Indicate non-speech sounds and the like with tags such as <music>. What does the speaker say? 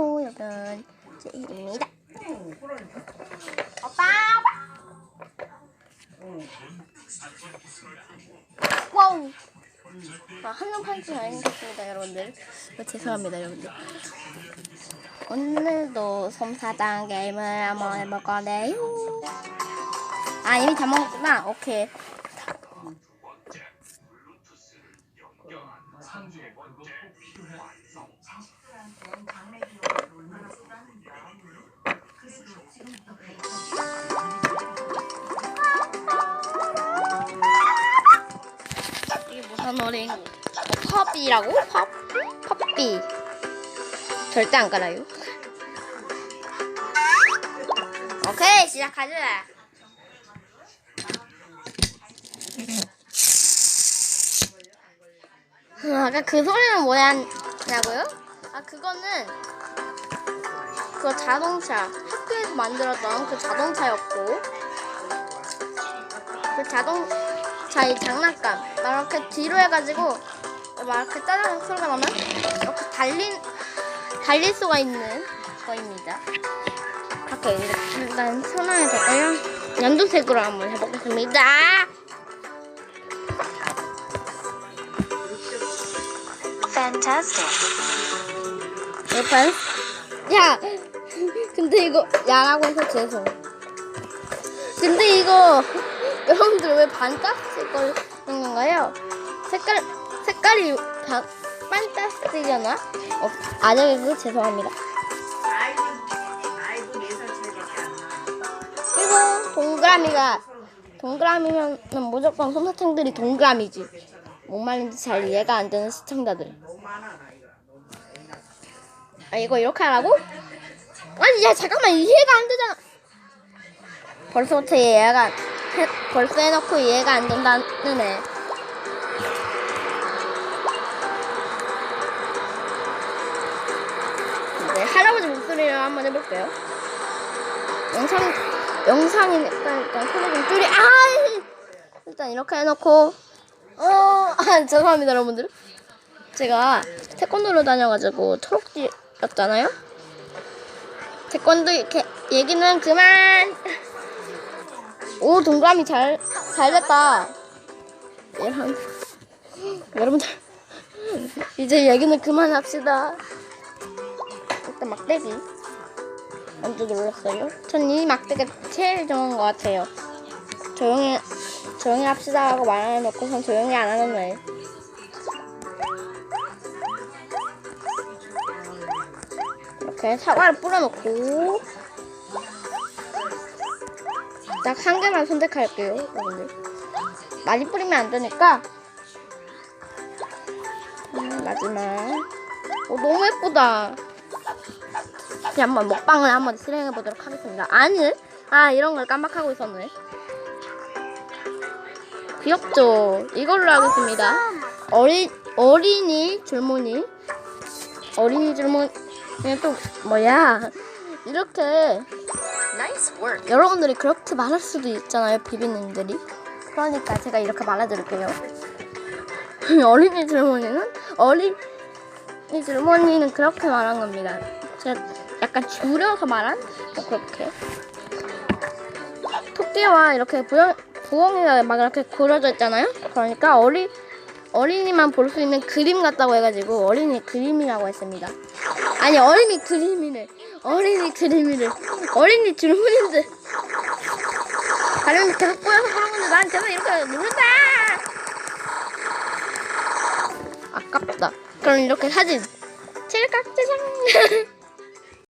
안녕하세요 여러분 제이입니다. 오빠 와우. 아, 한눈 팔지 아니겠습니다 여러분들. 어, 죄송합니다 여러분들. 오늘도 솜사장 게임을 한번 해볼 건데요. 아 이미 다 먹었구나. 오케이. 이게 무슨 노래 인 뭐, 팝이라고? 팝? 팝비 절대 안 깔아요 오케이 시작하자 음, 아까 그 소리는 뭐냐고요? 아 그거는 그 자동차 학교에서 만들었던 그 자동차였고 그 자동 차의 장난감 막 이렇게 뒤로 해가지고 막 이렇게 짜장 소리가 나면 이렇게 달린 달릴 수가 있는 거입니다. 오케이 일단 선화에 될까요? 연두색으로 한번 해보겠습니다. Fantastic. 일단 야 <laughs> 근데 이거 야라고 해서 죄송. 근데 이거 여러분들 왜 반짝색 걸 그런 건가요? 색깔 색깔이 바, 반짝색이잖아. 어, 아저씨도 죄송합니다. 그리고 동그라미가 동그라미면 무조건 솜사탕들이 동그라미지. 뭔 말인지 잘 이해가 안 되는 시청자들. 아 이거 이렇게 하라고? 아니 야 잠깐만 이해가 안 되잖아. 벌써부터 이해가 해, <laughs> 벌써 해놓고 이해가 안 된다는 애. 네 할아버지 목소리를 한번 해볼게요. 영상 영상이니까 일단 소리 좀 줄이 아 일단 이렇게 해놓고 어 아, <laughs> 죄송합니다 여러분들. 제가 태권도로 다녀가지고 초록띠였잖아요. 태권도 이렇게 얘기는 그만. 오 동그라미 잘 잘 됐다. 여러분 여러분들 이제 얘기는 그만합시다. 일단 막대기 먼저 눌렀어요. 전 이 막대기가 제일 좋은 것 같아요. 조용히 조용히 합시다 하고 말해놓고선 조용히 안 하는 애. 이렇게 사과를 뿌려놓고 딱 한 개만 선택할게요 여러분들. 많이 뿌리면 안 되니까. 음, 마지막. 오 너무 예쁘다. 이제 한번 먹방을 한번 실행해 보도록 하겠습니다. 아니 아 이런 걸 깜빡하고 있었네. 귀엽죠? 이걸로 하겠습니다. 어린 어린이 줄무늬. 어린이 줄무늬 또 뭐야? 이렇게. 여러분들이 그렇게 말할 수도 있잖아요 비비님들이. 그러니까 제가 이렇게 말해드릴게요. <laughs> 어린이 줄무늬는 어린이 줄무늬는 그렇게 말한 겁니다. 제가 약간 줄여서 말한? 뭐 그렇게. 토끼와 이렇게 부엉, 부엉이가 막 이렇게 그려져 있잖아요? 그러니까 어리 어린이만 볼 수 있는 그림 같다고 해가지고 어린이 그림이라고 했습니다 아니 어린이 그림이래 어린이 그림이래 어린이 줄무늬인데. 가려면 계속 꼬여서 그런 건데 난 계속 이렇게 누른다! 아깝다. 그럼 이렇게 사진. 칠각 짜잔 <laughs>